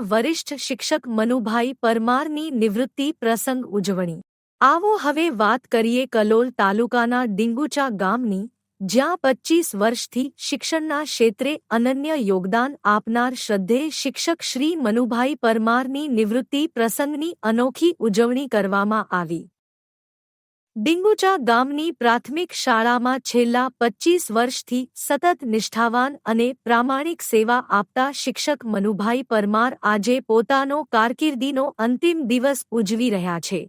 વરિષ્ઠ શિક્ષક મનુભાઈ પરમારની નિવૃત્તિ પ્રસંગ ઉજવણી. આવો હવે વાત કરીએ કલોલ તાલુકાના ડિંગુચા ગામની, જ્યાં પચ્ચીસ વર્ષથી શિક્ષણના ક્ષેત્રે અનન્ય યોગદાન આપનાર શ્રદ્ધેય શિક્ષક શ્રી મનુભાઈ પરમારની નિવૃત્તિ પ્રસંગની અનોખી ઉજવણી કરવામાં આવી. ડિંગુચા ગામની પ્રાથમિક શાળામાં છેલ્લા પચ્ચીસ વર્ષથી સતત નિષ્ઠાવાન અને પ્રામાણિક સેવા આપતા શિક્ષક મનુભાઈ પરમાર આજે પોતાનો કારકિર્દીનો અંતિમ દિવસ ઉજવી રહ્યા છે.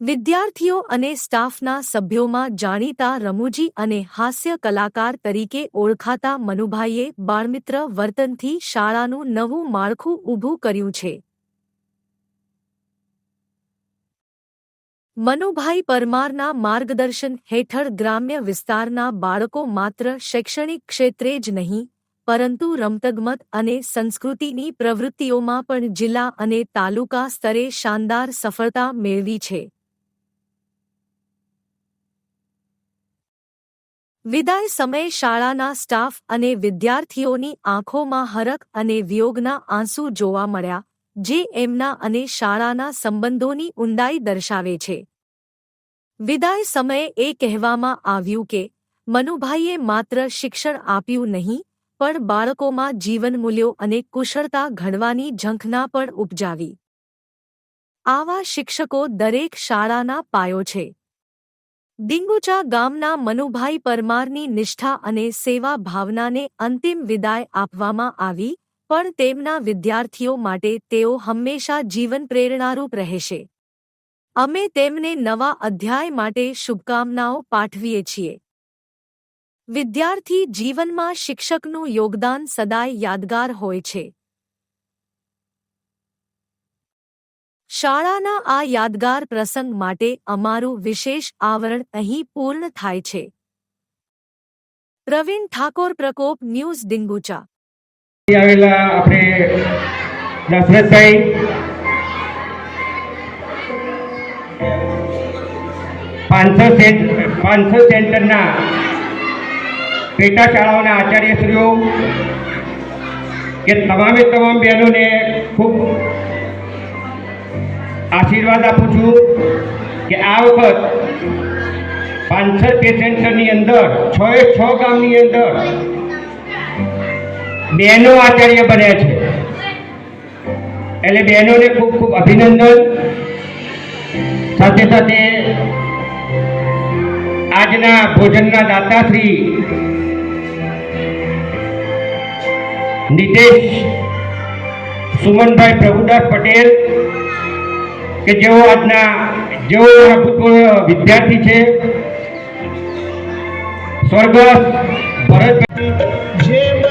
વિદ્યાર્થીઓ અને સ્ટાફના સભ્યોમાં જાણીતા રમૂજી અને હાસ્ય કલાકાર તરીકે ઓળખાતા મનુભાઈએ બાળમિત્ર વર્તનથી શાળાનું નવું માળખું ઊભું કર્યું છે. મનુભાઈ પરમારના માર્ગદર્શન હેઠળ ગ્રામ્ય વિસ્તારના બાળકો માત્ર શૈક્ષણિક ક્ષેત્રે જ નહીં, પરંતુ રમતગમત અને સંસ્કૃતિની પ્રવૃત્તિઓમાં પણ જિલ્લા અને તાલુકા સ્તરે શાનદાર સફળતા મેળવી છે. વિદાય સમયે શાળાના સ્ટાફ અને વિદ્યાર્થીઓની આંખોમાં હરખ અને વિયોગના આંસુ જોવા મળ્યા. જે એમના અને શાળાના સંબંધોની ઊંડાઈ દર્શાવે છે. વિદાય સમયે એ કહેવામાં આવ્યું કે, મનુભાઈએ માત્ર શિક્ષણ આપ્યું નહીં, પણ બાળકોમાં જીવનમૂલ્યો અને કુશળતા ઘડવાની ઝંખના પણ ઉપજાવી. આવા શિક્ષકો દરેક શાળાના પાયો છે. ડિંગુચા ગામના મનુભાઈ પરમારની નિષ્ઠા અને સેવા ભાવનાને અંતિમ વિદાય આપવામાં આવી પણ તેમના વિદ્યાર્થીઓ માટે તેઓ હંમેશા જીવન પ્રેરણારૂપ રહેશે. અમે તેમને નવા અધ્યાય માટે શુભકામનાઓ પાઠવીએ છીએ. વિદ્યાર્થી જીવનમાં શિક્ષકનું યોગદાન સદાય યાદગાર હોય છે. શાળાના આ યાદગાર પ્રસંગ માટે અમારું વિશેષ આવરણ અહીં પૂર્ણ થાય છે. પ્રવીણ ઠાકોર પ્રકોપ ન્યૂઝ ડિંગુચા આવેલા આપણે દશરથભાઈ પાંચસો પાંચસો સેન્ટરના પેટા શાળાઓના આચાર્યશ્રીઓ કે તમામે તમામ બહેનોને ખૂબ આશીર્વાદ આપું છું કે આ વખત પાંચસો પે સેન્ટરની અંદર, છ એ છ ગામની અંદર બહેનો આચાર્ય બન્યા છે. એટલે બહેનોને ખૂબ ખૂબ અભિનંદન. સાથે સાથે આજના ભોજનના દાતા શ્રી નિતેશ સુમનભાઈ પ્રભુદાસ પટેલ, કે જેઓ આજના, જેઓ ભૂતપૂર્વ વિદ્યાર્થી છે. સ્વર્ગસ્થ ભરતભાઈ